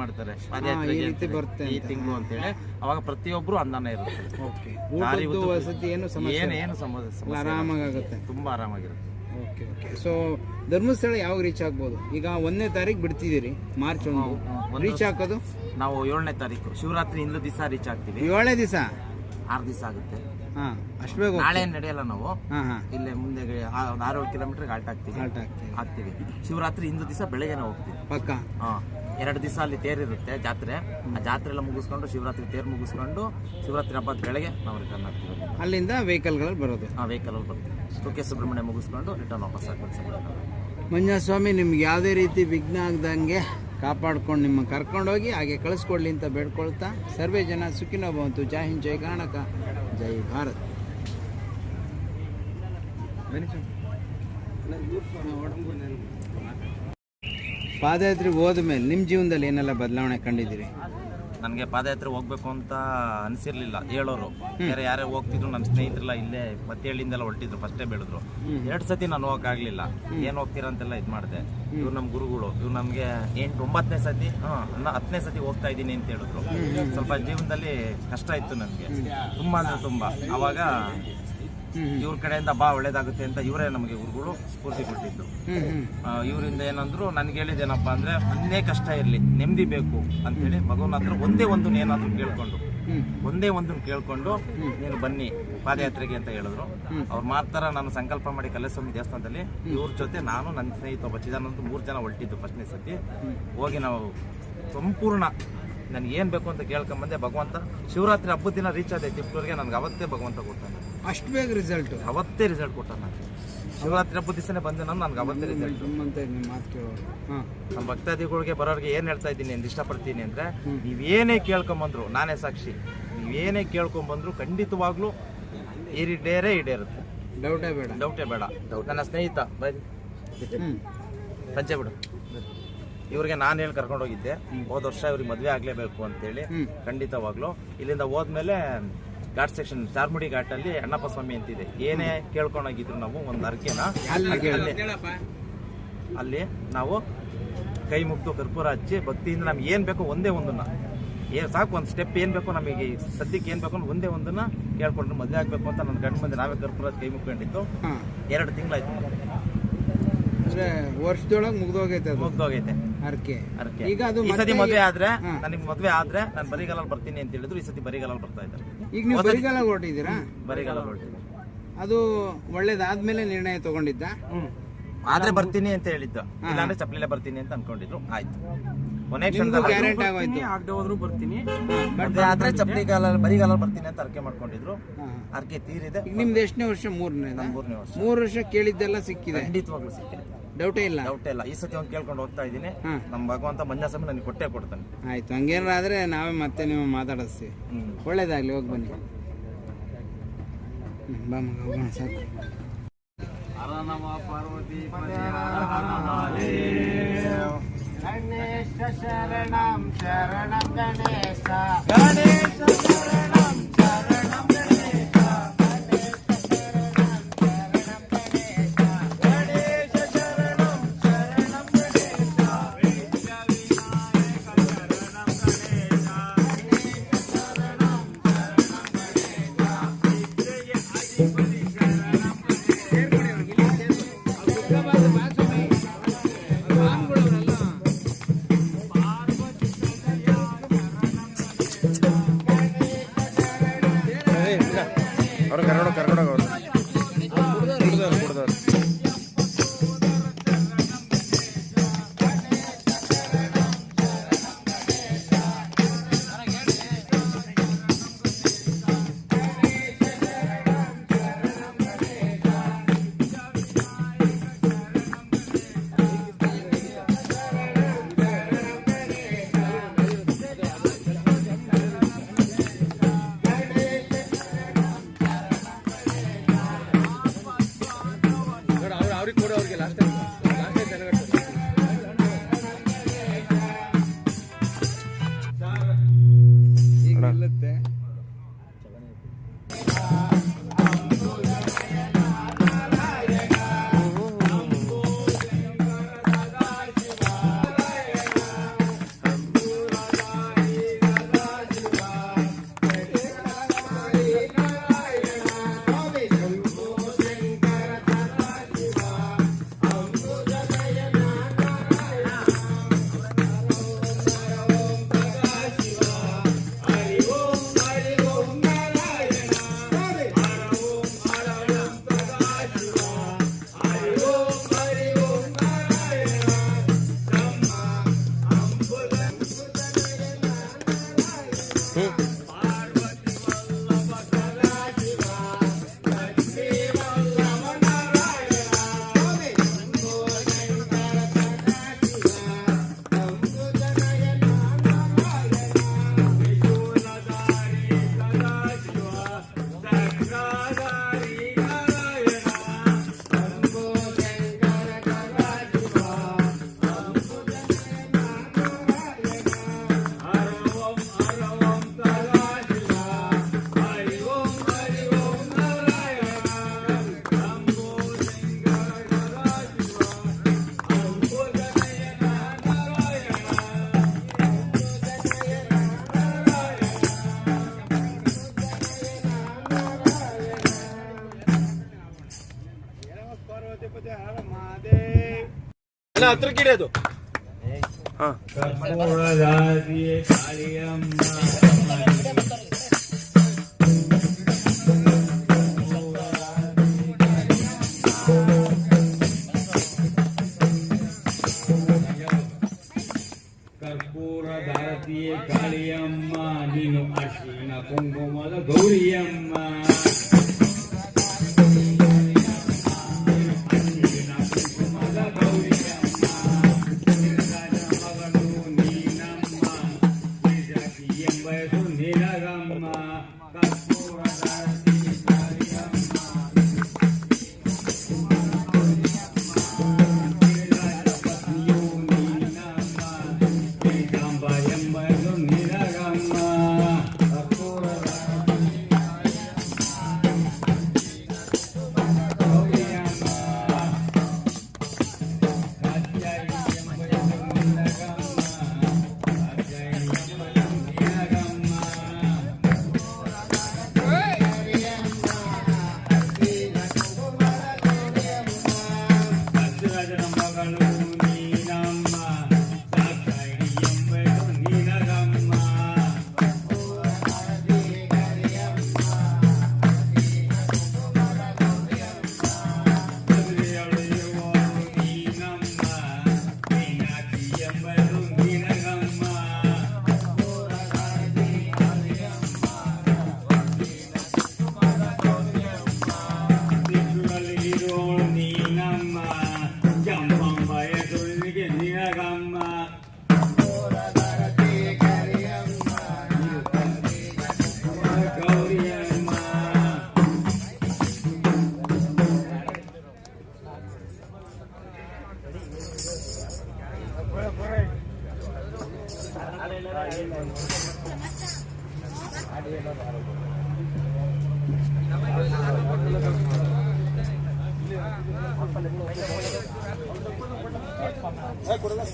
ಮಾಡ್ತಾರೆ ಈ ತಿಂಗಳು ಅಂತ ಹೇಳಿ. ಅವಾಗ ಪ್ರತಿಯೊಬ್ರು ಅನ್ನನೇ ಇರುತ್ತೆ. ಓಕೆ. ದಾರಿ ಊಟದ್ದು ವಸತಿ ಏನು ಸಮಸ್ಯೆ ಏನು ಏನು ಸಮಸ್ಯೆ ಇಲ್ಲ, ಸಮಸ್ಯೆ ತುಂಬಾ ಆರಾಮಾಗಿರುತ್ತೆ. Okay okay. ಸೊ ಧರ್ಮಸ್ಥಳ ಯಾವಾಗ ರೀಚ್ ಆಗ್ಬೋದು? ಈಗ ಒಂದನೇ ತಾರೀಕು ಬಿಡ್ತಿದ್ದೀರಿ ಮಾರ್ಚ್ ಒಂದು. ರೀಚ್ ಹಾಕೋದು? ನಾವು ಏಳನೇ ತಾರೀಕು ಶಿವರಾತ್ರಿ ಇಂದು ದಿವಸ ರೀಚ್ ಆಗ್ತೀವಿ. ಏಳನೇ ದಿವಸ ಆರು ದಿವಸ ಆಗುತ್ತೆ. ಹಾಂ ಅಷ್ಟು ಬೇಗ ನಾಳೆ ನಡೆಯಲ್ಲ ನಾವು. ಇಲ್ಲೇ ಮುಂದೆ ಒಂದು ಆರು ಏಳು ಕಿಲೋಮೀಟರ್ ಆಲ್ಟ್ ಆಗ್ತೀವಿ. ಹಾಲ್ಟ್ ಆಗ್ತೀವಿ ಆಗ್ತೀವಿ. ಶಿವರಾತ್ರಿ ಇಂದು ದಿವಸ ಬೆಳಗ್ಗೆ ಹೋಗ್ತೀವಿ. ಪಕ್ಕ? ಹಾ. ಎರಡು ದಿವಸ ಅಲ್ಲಿ ತೇರಿರುತ್ತೆ ಜಾತ್ರೆ. ಆ ಜಾತ್ರೆ ಎಲ್ಲ ಮುಗಿಸ್ಕೊಂಡು ಶಿವರಾತ್ರಿ ತೇರು ಮುಗಿಸ್ಕೊಂಡು ಶಿವರಾತ್ರಿ ಹಬ್ಬದ ಬೆಳಗ್ಗೆ ನಾವು ರಿಟರ್ನ್ ಆಗ್ತೀವಿ. ಅಲ್ಲಿಂದ ವೆಹಿಕಲ್ಗಳಲ್ಲಿ ಬರೋದು. ಆ ವೆಹಿಕಲ್ ಅಲ್ಲಿ ಬರ್ತೀವಿ ಕುಕ್ಕೆ ಸುಬ್ರಹ್ಮಣ್ಯ ಮುಗಿಸ್ಕೊಂಡು ರಿಟರ್ನ್ ವಾಪಸ್ ಆಗ್ಬೇಕು ಮಂಜಸ್ವಾಮಿ ಸ್ವಾಮಿ ನಿಮ್ಗೆ ಯಾವುದೇ ರೀತಿ ವಿಘ್ನ ಆಗ್ದಂಗೆ ಕಾಪಾಡ್ಕೊಂಡು ನಿಮ್ಮ ಕರ್ಕೊಂಡೋಗಿ ಹಾಗೆ ಕಳಿಸ್ಕೊಡ್ಲಿ ಅಂತ ಬೇಡ್ಕೊಳ್ತಾ ಸರ್ವೇ ಜನ ಸುಖಿನೋ ಬಂತು ಜೈ ಹಿಂದ್ ಜೈ ಕರ್ನಾಟಕ ಜೈ ಭಾರತ್. ಪಾದಯಾತ್ರೆಗೆ ಹೋದ್ಮೇಲೆ ನಿಮ್ಮ ಜೀವನದಲ್ಲಿ ಏನೆಲ್ಲ ಬದಲಾವಣೆ ಕಂಡಿದ್ದೀರಿ? ನನಗೆ ಪಾದಯಾತ್ರೆ ಹೋಗ್ಬೇಕು ಅಂತ ಅನಿಸಿರ್ಲಿಲ್ಲ. ಹೇಳೋರು. ಬೇರೆ ಯಾರೇ ಹೋಗ್ತಿದ್ರು ನನ್ನ ಸ್ನೇಹಿತರೆಲ್ಲ ಇಲ್ಲೇ ಮತ್ತೇಳಿಂದೆಲ್ಲ ಹೊರಟಿದ್ರು ಫಸ್ಟೇ ಬೆಳೆದ್ರು. ಎರಡು ಸತಿ ನಾನು ಹೋಗಕ್ಕಾಗಲಿಲ್ಲ. ಏನು ಹೋಗ್ತೀರಾ ಅಂತೆಲ್ಲ ಇದು ಮಾಡಿದೆ. ಇವ್ರು ನಮ್ಮ ಗುರುಗಳು. ಇವ್ರು ನಮಗೆ ಎಂಟು ಒಂಬತ್ತನೇ ಸತಿ ಹಾಂ ಹತ್ತನೇ ಸತಿ ಹೋಗ್ತಾ ಇದ್ದೀನಿ ಅಂತ ಹೇಳಿದ್ರು. ಸ್ವಲ್ಪ ಜೀವನದಲ್ಲಿ ಕಷ್ಟ ಇತ್ತು ನನಗೆ. ತುಂಬಾ ಅಂದರೆ ತುಂಬಾ. ಅವಾಗ ಇವ್ರ ಕಡೆಯಿಂದ ಬಾ ಒಳ್ಳೇದಾಗುತ್ತೆ ಅಂತ ಇವರೇ ನಮಗೆ ಗುರುಗಳು ಸ್ಫೂರ್ತಿ ಕೊಟ್ಟಿದ್ದು. ಇವರಿಂದ ಏನಂದ್ರು ನನಗೆ ಹೇಳಿದ್ದೇನಪ್ಪ ಅಂದ್ರೆ ಒಂದೇ ಕಷ್ಟ ಇರಲಿ ನೆಮ್ಮದಿ ಬೇಕು ಅಂತೇಳಿ ಭಗವನ್ ಹತ್ರ ಒಂದೇ ಒಂದು ಏನಾದ್ರು ಕೇಳ್ಕೊಂಡು ಒಂದೇ ಒಂದು ಕೇಳ್ಕೊಂಡು ನೀನು ಬನ್ನಿ ಪಾದಯಾತ್ರೆಗೆ ಅಂತ ಹೇಳಿದ್ರು. ಅವ್ರು ಮಾತ್ರ ನಾನು ಸಂಕಲ್ಪ ಮಾಡಿ ಕಲ್ಲೇಸ್ವಾಮಿ ದೇವಸ್ಥಾನದಲ್ಲಿ ಇವ್ರ ಜೊತೆ ನಾನು ನನ್ನ ಸ್ನೇಹಿತ ಒಬ್ಬ ಚಿದಾನಂದ ಮೂರು ಜನ ಹೊರಟಿದ್ದು ಫಸ್ಟ್ನೇ ಸತಿ ಹೋಗಿ ನಾವು ಸಂಪೂರ್ಣ ನನಗೆ ಏನು ಬೇಕು ಅಂತ ಕೇಳ್ಕೊಂಬಂದೆ ಭಗವಂತ ಶಿವರಾತ್ರಿ ಹಬ್ಬದ ದಿನ ರೀಚ್ ಆದೆ ತಿಪ್ಟೂರಿಗೆ ನನಗೆ ಅವತ್ತೇ ಭಗವಂತ ಕೊಡ್ತಾನೆ. ಅಷ್ಟು ಬೇಗ ರಿಸಲ್ಟ್ ಅವತ್ತೇ ರಿಸಲ್ಟ್ ಕೊಟ್ಟ ನಾನು. ಶಿವರಾತ್ರಿ ಹಬ್ಬದ ದಿವಸನೇ ಬಂದೆ ನಾನು ನನಗೆ ಅವತ್ತೇ ರಿಸಲ್ಟ್ ಅಂತ ನಿಮ್ಮ ಮಾತು ಕೇಳೋರು ಹಾಂ. ನಮ್ಮ ಭಕ್ತಾದಿಗಳಿಗೆ ಬರೋರಿಗೆ ಏನು ಹೇಳ್ತಾ ಇದ್ದೀನಿ ಅಂತ ಇಷ್ಟಪಡ್ತೀನಿ ಅಂದ್ರೆ ನೀವೇನೇ ಕೇಳ್ಕೊಂಬಂದ್ರು ನಾನೇ ಸಾಕ್ಷಿ ನೀವೇನೇ ಕೇಳ್ಕೊಂಬಂದ್ರು ಖಂಡಿತವಾಗ್ಲೂ ಈಡೇರೇ ಈಡೇರುತ್ತೆ. ಡೌಟೇ ಬೇಡ. ಡೌಟೇ ಬೇಡ. ನನ್ನ ಸ್ನೇಹಿತ ಬೈ. ಬಿಡು. ಇವ್ರಿಗೆ ನಾನು ಹೇಳಿ ಕರ್ಕೊಂಡು ಹೋಗಿದ್ದೆ ಹೋದ ವರ್ಷ ಇವ್ರಿಗೆ ಮದುವೆ ಆಗಲೇಬೇಕು ಅಂತೇಳಿ ಖಂಡಿತವಾಗ್ಲು. ಇಲ್ಲಿಂದ ಹೋದ್ಮೇಲೆ ಘಾಟ್ ಸೆಕ್ಷನ್ ಚಾರ್ಮುಡಿ ಘಾಟಲ್ಲಿ ಅಣ್ಣಪ್ಪ ಸ್ವಾಮಿ ಅಂತಿದೆ. ಏನೇ ಕೇಳ್ಕೊಂಡೋಗಿದ್ರು ನಾವು ಒಂದು ಅರ್ಕೆನ ಅಲ್ಲಿ. ಅಲ್ಲಿ ಅಲ್ಲಿ ನಾವು ಕೈ ಮುಗ್ದು ಕರ್ಪೂರ ಹಚ್ಚಿ ಭಕ್ತಿಯಿಂದ ನಮ್ಗೆ ಏನ್ ಬೇಕೋ ಒಂದೇ ಒಂದನ್ನ. ಏ ಸಾಕು ಒಂದು ಸ್ಟೆಪ್ ಏನ್ ಬೇಕೋ ನಮಗೆ ಸದ್ಯಕ್ಕೆ ಏನ್ ಬೇಕೋ ಒಂದೇ ಒಂದನ್ನ ಕೇಳ್ಕೊಂಡ್ರು ಮದುವೆ ಆಗ್ಬೇಕು ಅಂತ ನನ್ನ ಗಂಡ ಮಂದಿ ನಾವೇ ಕರ್ಪೂರ ಹಚ್ಚಿ ಕೈ ಮುಗ್ಕೊಂಡಿತ್ತು ಹಾಂ. ಎರಡು ತಿಂಗಳಾಯ್ತು ಅಂದ್ರೆ ವರ್ಷದೊಳಗೆ ಮುಗ್ದೋಗೈತೆ ಅದು. ಮುಗ್ದೋಗೈತೆ. ಅರ್ಕೆ ಈಗ ಅದು ಈ ಸತಿ ಮದುವೆ ಆದ್ರೆ. ನನಗೆ ಮದುವೆ ಆದ್ರೆ ನಾನು ಬರಿಗಾಲಲ್ಲಿ ಬರ್ತೀನಿ ಅಂತ ಹೇಳಿದ್ರು ಈ ಸತಿ ಬರಿಗಾಲಲ್ಲಿ ಬರ್ತಾ ಇದ್ದಾರೆ. ಈಗ ನೀವು ಬರಿಗಾಲ ಹೊರಟಿದ್ದೀರಾ? ಬರಿಗಾಲ ಹೊರಟಿದ್ದೀನಿ ಅದು ಒಳ್ಳೇದಾದ್ಮೇಲೆ ನಿರ್ಣಯ ತಗೊಂಡಿದ್ದ? ಆದ್ರೆ ಬರ್ತೀನಿ ಅಂತ ಹೇಳಿದ್ದ. ಇಲ್ಲಾಂದ್ರೆ ಚಪ್ಪಲಿಲ್ಲ ಬರ್ತೀನಿ ಅಂತ ಅನ್ಕೊಂಡಿದ್ರು. ಆಯ್ತು. ಕೊನೆ ಗ್ಯಾರಂಟಿ ಆಗೋಯ್ತು. ಆಗದೆ ಹೋದ್ರು ಬರ್ತೀನಿ. ಬಟ್ ಆದ್ರೆ ಚಪ್ಪಲಿಗಾಲಲ್ಲಿ ಬರಿಗಾಲಲ್ಲಿ ಬರ್ತೀನಿ ಅಂತ ಅರ್ಕೆ ಮಾಡ್ಕೊಂಡಿದ್ರು. ಅರ್ಕೆ ತೀರಿದೆ. ಈಗ ನಿಮ್ದು ಎಷ್ಟನೇ ವರ್ಷ? ಮೂರನೇ ಮೂರನೇ ವರ್ಷ. ಮೂರು ವರ್ಷ ಕೇಳಿದ್ದೆಲ್ಲ ಸಿಕ್ಕಿದೆ. ಖಂಡಿತವಾಗ್ಲೂ ಸಿಕ್ಕಿದೆ. ಡೌಟೇ ಇಲ್ಲ. ಡೌಟ್ ಇಲ್ಲ. ಈ ಸತಿ ಒಂದು ಕೇಳ್ಕೊಂಡು ಹೋಗ್ತಾ ಇದ್ದೀನಿ. ಹಾಂ. ನಮ್ಮ ಭಗವಂತ ಮಂಜಾಸ್ವಾಮಿ ನನಗೆ ಕೊಟ್ಟೆ ಕೊಡ್ತಾನೆ. ಆಯ್ತು ಹಂಗೇನಾರ ಆದ್ರೆ ನಾವೇ ಮತ್ತೆ ನೀವು ಮಾತಾಡಿಸ್ತೀವಿ. ಹ್ಮ್. ಒಳ್ಳೇದಾಗ್ಲಿ ಹೋಗಿ ಬನ್ನಿ. ಹ್ಮ್, ಬಾ ಮಗ ಹೋಗೋಣ ಸಾಕು. ಗಣೇಶ ಶರಣಂ ಶರಣಂ ಗಣೇಶ. ಗಣೇಶ ಶರಣಂ. ಹತ್ರಕ್ಕೆ ಇಡೋದು ಕರ್ಪೂರ ಧಾರತಿಯೇ ಕಾಳಿಯಮ್ಮ ನೀನು ಅಶ್ವಿನ ಕುಂಕುಮದ ಗೌರಿಯಮ್ಮ கொடுங்க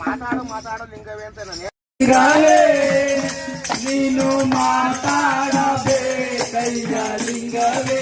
మాట్లాడు మాట్లాడు లింగవేంతనే ನೀನು ಮಾತಾಡಬೇಕಯ್ಯ ಲಿಂಗವೇ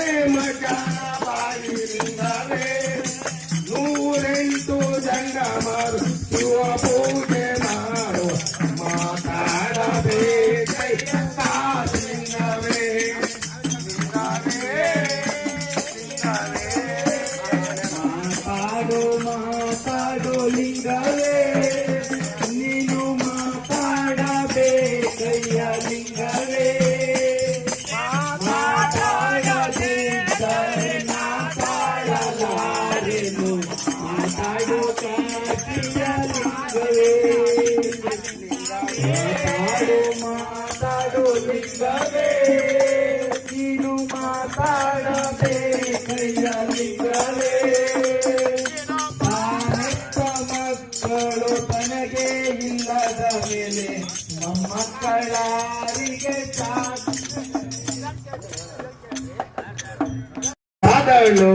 ಆದಳು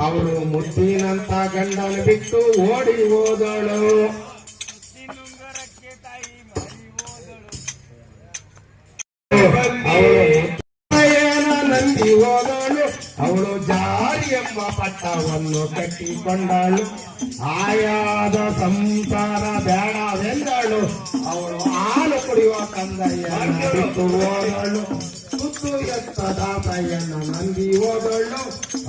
ಅವರು ಮುದ್ದಿನಂತ ಗಂಡನ ಬಿಟ್ಟು ಓಡಿ ಹೋದಳು. ನಂಬಿ ಹೋದಳು. ಅವಳು ಜಾರಿ ಎಂಬ ಪಟ್ಟವನ್ನು ಕಟ್ಟಿಕೊಂಡಳು. ಆಯಾದ ಸಂಸಾರ ಬೇಡವೆಂದಳು ಅವಳು ಹಾಲು ಕುಡಿಯುವ ಕಂದಯ್ಯ ಹೋದಳು. ಸುತ್ತು ಎತ್ತದ ತಾಯಿಯನ್ನ ನಂಬಿ ಹೋದಳು.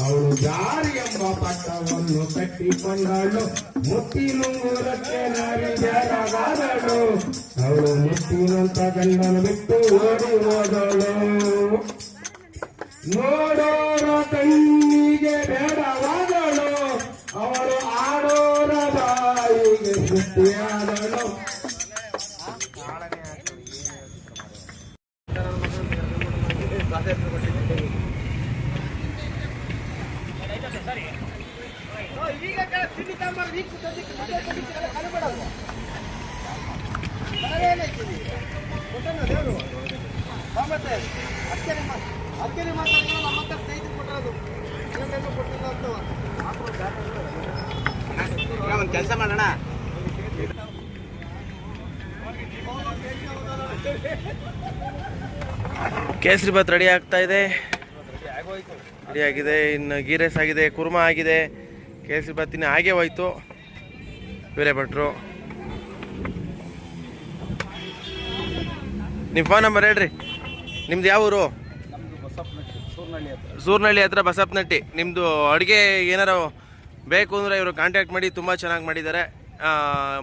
ಅವಳು ಜಾರಿ ಎಂಬ ಪಟ್ಟವನ್ನು ಕಟ್ಟಿಕೊಂಡಳು. ಮುತ್ತಿನುಂಗುರಕ್ಕೆ ನಾರಿ ಬೇಡವಾದಳು. ಅವಳು ಮುತ್ತಿನಂತ ಗಂಡನ ಬಿಟ್ಟು ಓಡಿ ಹೋದಳು. ನೋಡೋರ ಒಂದು ಕೆಲಸ ಮಾಡೋಣ. ಕೇಸರಿ ಭಾತ್ ರೆಡಿ ಆಗ್ತಾ ಇದೆ. ರೆಡಿ ಆಗಿದೆ ಇನ್ನು ಗೀ ರೈಸ್ ಆಗಿದೆ ಕುರ್ಮಾ ಆಗಿದೆ. ಕೇಸರಿ ಭಾತ್ ಇನ್ನು ಹಾಗೆ ಹೋಯ್ತು. ಬೇರೆ ಭಟ್ರು. ನಿಮ್ಮ ಫೋನ್ ನಂಬರ್ ಹೇಳ್ರಿ. ನಿಮ್ದು ಯಾವ ಊರು? ಸೂರ್ನಹಳ್ಳಿ ಹತ್ರ. ಬಸಪ್ಪನಟ್ಟಿ ನಿಮ್ಮದು ಅಡುಗೆ ಏನಾರು ಬೇಕು ಅಂದ್ರೆ ಇವರು ಕಾಂಟ್ಯಾಕ್ಟ್ ಮಾಡಿ ತುಂಬ ಚೆನ್ನಾಗಿ ಮಾಡಿದ್ದಾರೆ.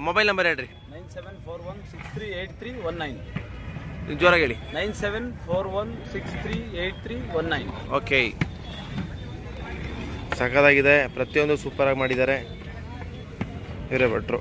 ಮೊಬೈಲ್ ನಂಬರ್ ಹೇಳ್ರಿ. Nine seven four one six three eight three one nine. ಜೋರಾಗಿ ಹೇಳಿ. Nine seven four one six three eight three one nine. Okay. ಸಖತ್ತಾಗಿದೆ. ಪ್ರತಿಯೊಂದು ಸೂಪರಾಗಿ ಮಾಡಿದ್ದಾರೆ. ಇವರೇ ಭಟ್ರು.